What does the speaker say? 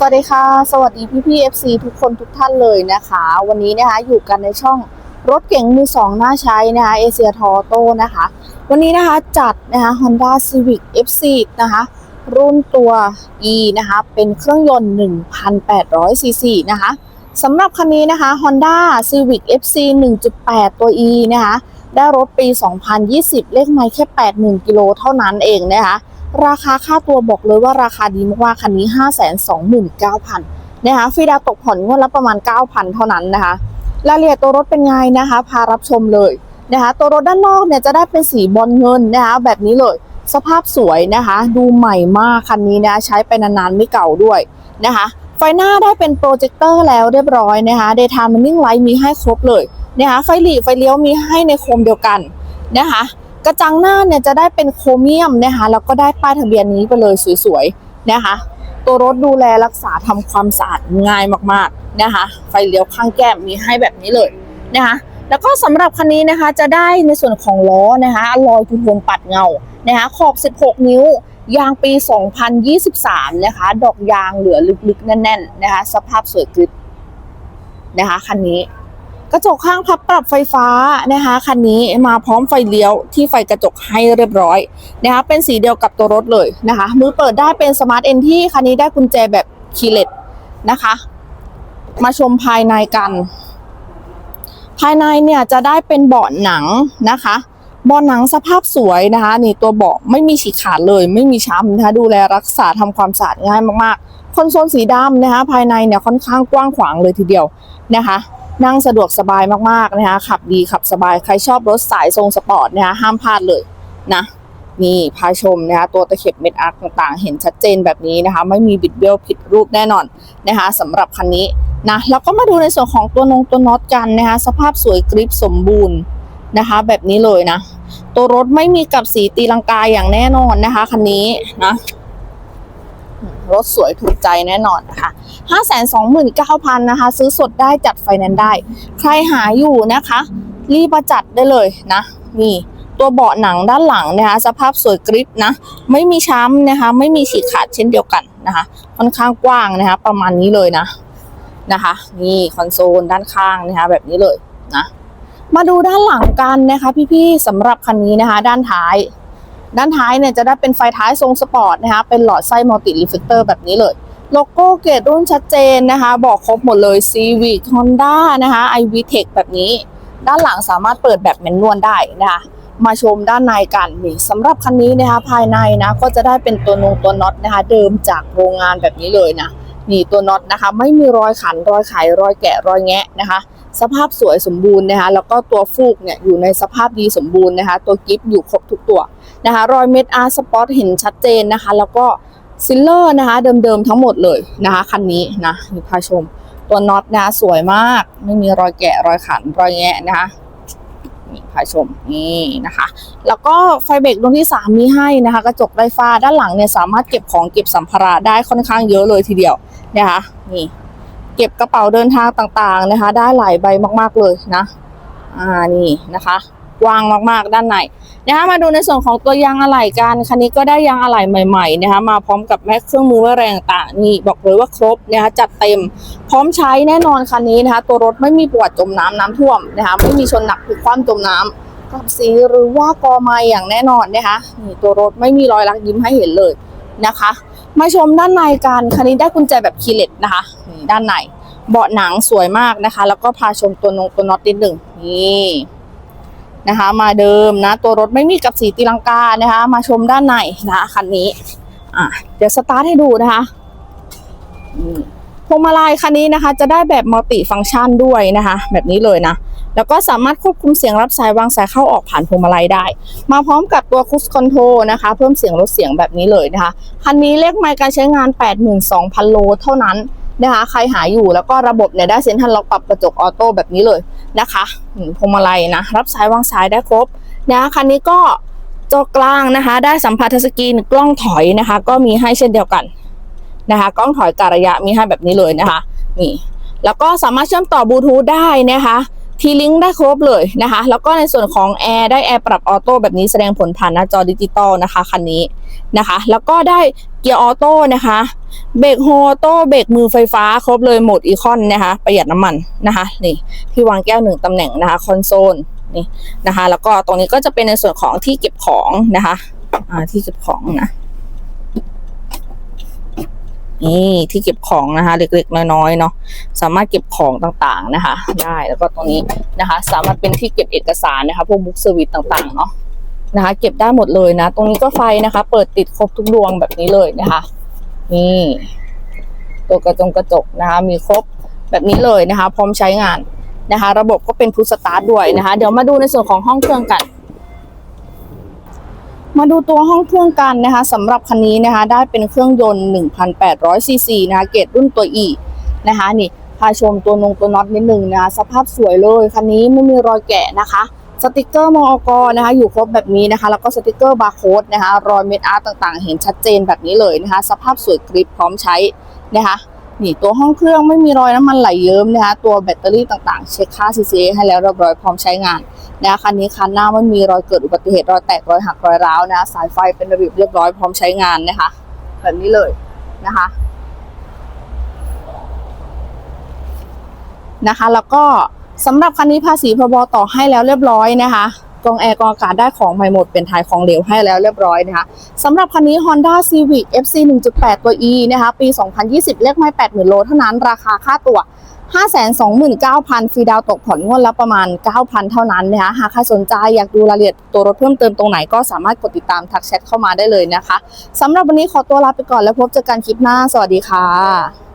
สวัสดีค่ะ สวัสดีพี่พี่ FC ทุกคนทุกท่านเลยนะคะ วันนี้นะคะอยู่กันในช่องรถเก๋งมือสองน่าใช้นะคะเอเชียทอโต้นะคะ วันนี้นะคะจัดนะคะ Honda Civic FC นะคะรุ่นตัว E นะคะเป็นเครื่องยนต์ 1,800 ซีซีนะคะสำหรับคันนี้นะคะ Honda Civic FC 1.8 ตัว E นะคะได้รถปี 2020 เลขไมล์แค่ 80,000 กิโลเท่านั้นเองนะคะ ราคาค่าตัวบอกเลยว่าราคาดีมากๆคันนี้ 529,000นะคะฟรีดาวตกผ่อนงวดละประมาณ 9,000 เท่านั้นนะคะรายละเอียดตัวรถเป็นไงนะคะ พารับชมเลยนะคะตัวรถด้านนอกเนี่ยจะได้เป็นสีบอลเงินนะคะแบบนี้เลย สภาพสวยนะคะ ดูใหม่มากคันนี้นะใช้ไปนานๆไม่เก่าด้วยนะคะไฟหน้าได้เป็นโปรเจคเตอร์แล้วเรียบร้อยนะคะ Daytime Running Light มีให้ครบเลยนะคะไฟหลีไฟเลี้ยวมีให้ในโคมเดียวกันนะคะ กระจังหน้าเนี่ยจะได้เป็นโครเมียมนะคะแล้วก็ได้ป้ายทะเบียนนี้ไปเลยสวยๆนะคะ ตัวรถดูแลรักษาทำความสะอาดง่ายมากๆนะคะ ไฟเลี้ยวข้างแก้มมีให้แบบนี้เลยนะคะแล้วก็สำหรับคันนี้นะคะจะได้ในส่วนของล้อนะคะอลอยทุนวนปัดเงานะคะขอบ 16 นิ้วยางปี 2023 นะคะ ดอกยางเหลือลึกๆ แน่น ๆ นะคะ สภาพสวยกริบนะคะ คันนี้ กระจกข้างพับปรับไฟฟ้านะคะคันนี้มาพร้อมไฟเลี้ยวที่ไฟกระจกให้เรียบร้อยนะคะเป็นสีเดียวกับตัวรถเลยนะคะ มือเปิดได้เป็นสมาร์ทเอนที่คันนี้ได้กุญแจแบบคีย์เลสนะคะ มาชมภายในกัน ภายในเนี่ยจะได้เป็นเบาะหนังนะคะเบาะหนังสภาพสวยนะคะนี่ตัวเบาะไม่มีฉีกขาดเลย ไม่มีช้ำนะคะดูแลรักษาทำความสะอาดง่ายมากๆคอนโซลสีดำนะคะภายในเนี่ยค่อนข้างกว้างขวางเลยทีเดียวนะคะ นั่งสะดวกสบายมากๆนะคะ ขับดีขับสบายใครชอบรถสายทรงสปอร์ตนะคะห้ามพลาดเลยนะนี่พาชมนะคะตัวตะเข็บเม็ดอาร์ต่างๆ เห็นชัดเจนแบบนี้นะคะ ไม่มีบิดเบี้ยวผิดรูปแน่นอนนะคะสำหรับคันนี้นะแล้วก็มาดูในส่วนของตัวนงตัวน็อตกันนะคะ สภาพสวยกริปสมบูรณ์นะคะ แบบนี้เลยนะ ตัวรถไม่มีกับสีตีลังกาอย่างแน่นอนนะคะคันนี้นะ รถสวยถูกใจแน่นอนนะคะ529,000นะคะ ซื้อสดได้จัดไฟแนนซ์ได้ ใครหาอยู่นะคะ รีบมาจัดได้เลยนะนี่ตัวเบาะหนังด้านหลังนะคะ สภาพสวยกริปนะ ไม่มีช้ำนะคะ ไม่มีฉีกขาดเช่นเดียวกันนะคะ ค่อนข้างกว้างนะคะ ประมาณนี้เลยนะนะคะ นี่คอนโซลด้านข้างนะคะ แบบนี้เลยนะ มาดูด้านหลังกันนะคะ พี่ๆสำหรับคันนี้นะคะ ด้านท้าย ด้านท้ายเนี่ยจะได้เป็นไฟท้ายทรงสปอร์ตนะคะ เป็นหลอดไส้มัลติรีเฟกเตอร์แบบนี้เลย โลโก้เกรดรุ่นชัดเจนนะคะ บอกครบหมดเลย Civic Honda นะคะ iVTEC แบบนี้ ด้านหลังสามารถเปิดแบบแมนนวลได้นะคะมาชมด้านในกันนี่สำหรับคันนี้นะคะภายในนะก็จะได้เป็นตัวนงตัวน็อตนะคะ เดิมจากโรงงานแบบนี้เลยนะนี่ตัวน็อตนะคะ ไม่มีรอยขันรอยไขรอยแกะรอยแงะนะคะ สภาพสวยสมบูรณ์นะคะ แล้วก็ตัวฟูกเนี่ยอยู่ในสภาพดีสมบูรณ์นะคะ ตัวกิฟต์อยู่ครบทุกตัว นะคะรอยเม็ดอาร์สปอตเห็นชัดเจนนะคะ แล้วก็ซิลเลอร์นะคะ เดิมๆทั้งหมดเลยนะคะคันนี้นะนี่พาชมตัวน็อตนะคะสวยมาก ไม่มีรอยแกะรอยขันรอยแงะนะคะนี่พาชมนี่นะคะ แล้วก็ไฟเบรกดวงที่ 3 มีให้นะคะ กระจกไรฟ้าด้านหลังเนี่ยสามารถเก็บของเก็บสัมภาระได้ค่อนข้างเยอะเลยทีเดียวนะคะนี่เก็บกระเป๋าเดินทางต่างๆนะคะ ได้หลายใบมากๆเลยนะอ่านี่นะคะ กว้างมากๆ ด้านในนะคะมาดูในส่วนของตัวยางอะไหล่กันคันนี้ก็ได้ยางอะไหล่ใหม่ๆนะคะมาพร้อมกับแม็กเครื่องมือแม่แรงต่างนี่บอกเลยว่าครบนะคะจัดเต็ม พร้อมใช้แน่นอนคันนี้นะคะตัวรถไม่มีปวัติจมน้ำน้ำท่วมนะคะไม่มีชนหนักพลิกคว่ำจมน้ำกับสีหรือว่ากอไม้อย่างแน่นอนนะคะนี่ตัวรถไม่มีรอยลักยิ้มให้เห็นเลยนะคะ มาชมด้านในกันคันนี้ได้กุญแจแบบคีเลสนะคะนี่ด้านในเบาะหนังสวยมากนะคะ แล้วก็พาชมตัวนงตัวน็อตนิดหนึ่งนี่ นะคะ มาเดิมนะ ตัวรถไม่มีกับสีตีลังกานะคะ มาชมด้านในนะคันนี้อะเดี๋ยวสตาร์ทให้ดูนะคะพวงมาลัยคันนี้นะคะ จะได้แบบมัลติฟังก์ชันด้วยนะคะ แบบนี้เลยนะ แล้วก็สามารถควบคุมเสียงรับสายวางสายเข้าออกผ่านพวงมาลัยได้ มาพร้อมกับตัวคุชคอนโทรนะคะ เพิ่มเสียงลดเสียงแบบนี้เลยนะคะคันนี้เลขไมล์การใช้งาน 82,000 โลเท่านั้นนะคะ ใครหาอยู่แล้วก็ระบบเนี่ยได้เซ็นทรัลล็อกปรับกระจกออโต้แบบนี้เลย นะคะพวงมาลัยนะ รับสายวางสายได้ครบนะคะคันนี้ก็จอกลางนะคะ ได้สัมผัสทัชสกรีนกล้องถอยนะคะ ก็มีให้เช่นเดียวกันนะคะ กล้องถอยการะยะมีให้แบบนี้เลยนะคะนี่แล้วก็สามารถเชื่อมต่อบลูทูธได้นะคะ ทีลิงได้ครบเลยนะคะ แล้วก็ในส่วนของแอร์ได้แอร์ปรับออโต้แบบนี้แสดงผลผ่านหน้าจอดิจิตอลนะคะคันนี้นะคะ แล้วก็ได้เกียร์ออโต้นะคะเบรกโฮออโต้เบรกมือไฟฟ้าครบเลยโหมดอีคอนนะคะประหยัดน้ำมันนะคะนี่ที่วางแก้วหนึ่งตำแหน่งนะคะคอนโซลนี่นะคะ แล้วก็ตรงนี้ก็จะเป็นในส่วนของที่เก็บของนะคะที่เก็บของนะ นี่ที่เก็บของนะคะ เล็กๆ น้อยๆเนาะสามารถเก็บของต่างๆนะคะ ได้แล้วก็ตรงนี้นะคะ สามารถเป็นที่เก็บเอกสารนะคะ พวกบุ๊กเซอร์วิสต่างๆเนาะนะคะ เก็บได้หมดเลยนะ ตรงนี้ก็ไฟนะคะ เปิดติดครบทุกดวงแบบนี้เลยนะคะ นี่ตัวกระจงกระจกนะคะ มีครบแบบนี้เลยนะคะ พร้อมใช้งานนะคะ ระบบก็เป็นพุ s สตาร์ทด้วยนะคะ เดี๋ยวมาดูในส่วนของห้องเครื่องกัน มาดูตัวห้องเครื่องกันนะคะสำหรับคันนี้นะคะได้เป็นเครื่องยนต์ 1,800 ซีซีนะคะเกรดรุ่นตัว E นะคะนี่พาชมตัวนงตัวน็อตนิดนึงนะคะสภาพสวยเลยคันนี้ไม่มีรอยแกะนะคะสติกเกอร์มอกนะคะอยู่ครบแบบนี้นะคะ แล้วก็สติกเกอร์บาร์โค้ดนะคะรอยเม็ดอาร์ตต่างๆ เห็นชัดเจนแบบนี้เลยนะคะ สภาพสวยกริบพร้อมใช้นะคะ นี่ตัวห้องเครื่องไม่มีรอยน้ำมันไหลเยิ้มนะคะ ตัวแบตเตอรี่ต่างๆ เช็คค่า CCA ให้แล้วเรียบร้อยพร้อมใช้งานนะคะคันนี้คันหน้าไม่มีรอยเกิดอุบัติเหตุรอยแตกรอยหักรอยร้าวนะ สายไฟเป็นระเบียบเรียบร้อยพร้อมใช้งานนะคะแบบนี้เลยนะคะ นะคะ แล้วก็สำหรับคันนี้ภาษีพรบต่อให้แล้วเรียบร้อยนะคะ กองแอร์กองอากาศได้ของใหม่หมดเป็นถ่ายของเหลวให้แล้วเรียบร้อยนะคะสำหรับคันนี้ Honda Civic FC 1.8 ตัว E นะคะปี 2020 เลขไม่80,000โลเท่านั้นราคาค่าตัว529,000 ฟรีดาวตกผ่อนงวดละประมาณ 9,000 เท่านั้นนะคะ หากใครสนใจอยากดูรายละเอียดตัวรถเพิ่มเติมตรงไหนก็สามารถกดติดตามทักแชทเข้ามาได้เลยนะคะ สำหรับวันนี้ขอตัวลาไปก่อนแล้วพบเจอกันคลิปหน้า สวัสดีค่ะ